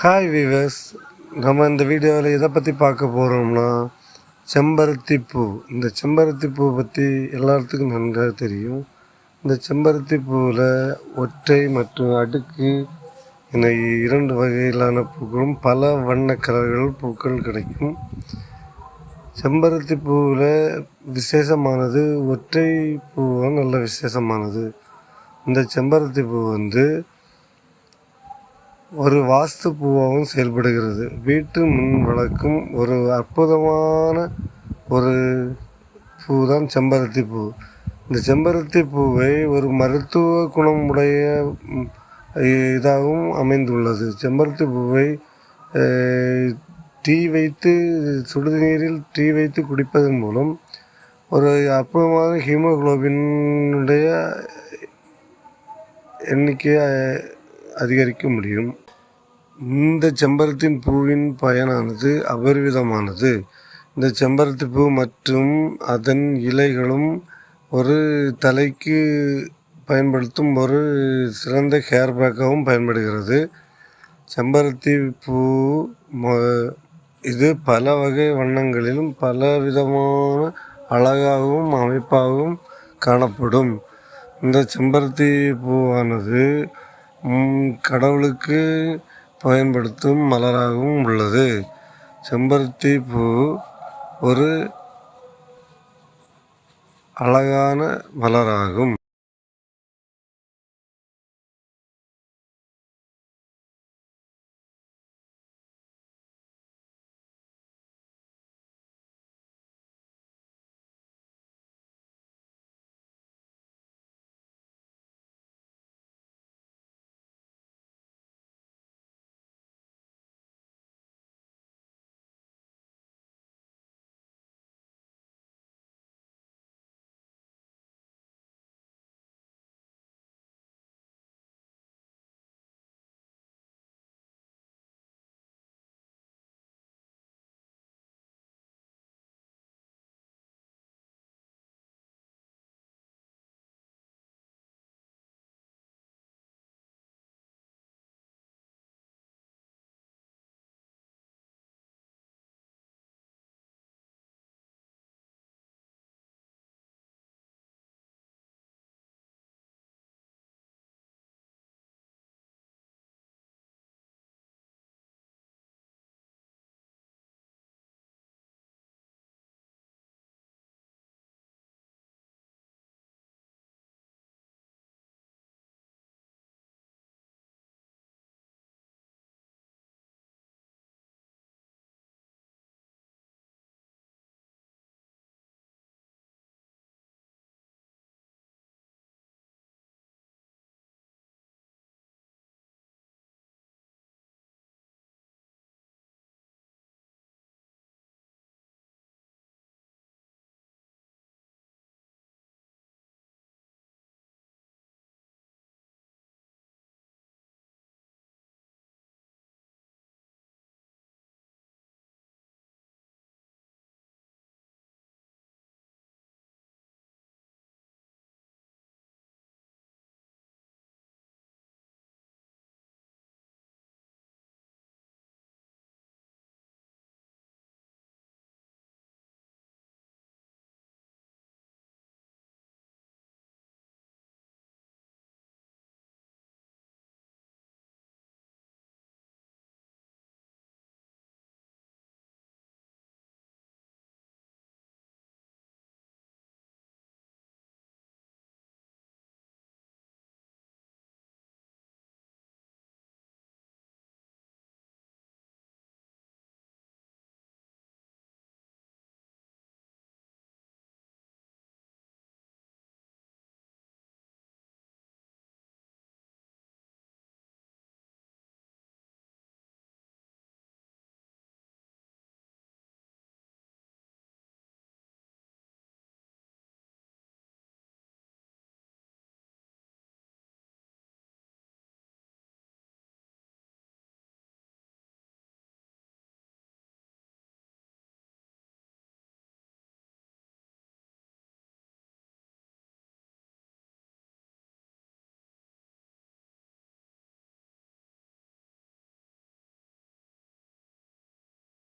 Hi viewers நம்ம இந்த வீடியோவில் எதை பற்றி பார்க்க போகிறோம்னா செம்பருத்தி பூ இந்த செம்பருத்தி பூ பற்றி எல்லாத்துக்கும் நன்றாக தெரியும். இந்த செம்பருத்தி பூவில் ஒற்றை மற்றும் அடுக்கு என இரண்டு வகையிலான பூக்களும் பல வண்ண கலர்கள் பூக்கள் கிடைக்கும். செம்பருத்தி பூவில் விசேஷமானது ஒற்றை பூவும் நல்ல விசேஷமானது. இந்த செம்பருத்தி பூ வந்து ஒரு வாஸ்து பூவாகவும் செயல்படுகிறது. வீட்டு முன் வளர்க்கும் ஒரு அற்புதமான ஒரு பூ தான் செம்பருத்தி பூ இந்த செம்பருத்தி பூவை ஒரு மருத்துவ குணமுடைய இதாகவும் அமைந்துள்ளது. செம்பருத்தி பூவை டீ வைத்து சுடுநீரில் டீ வைத்து குடிப்பதன் மூலம் ஒரு அற்புதமான ஹீமோகுளோபினுடைய எண்ணிக்கையை அதிகரிக்க முடியும். இந்த செம்பருத்தின் பூவின் பயனானது அபரிவிதமானது. இந்த செம்பருத்தி பூ மற்றும் அதன் இலைகளும் ஒரு தலைக்கு பயன்படுத்தும் ஒரு சிறந்த ஹேர் பேக்காகவும் பயன்படுகிறது. செம்பருத்தி பூ இது பல வகை வண்ணங்களிலும் பல விதமான அழகாகவும் அமைப்பாகவும் காணப்படும். இந்த செம்பருத்தி பூவானது கடவுளுக்கு பயன்படுத்தும் மலராகவும் உள்ளது. செம்பருத்தி பூ ஒரு அழகான மலராகும்.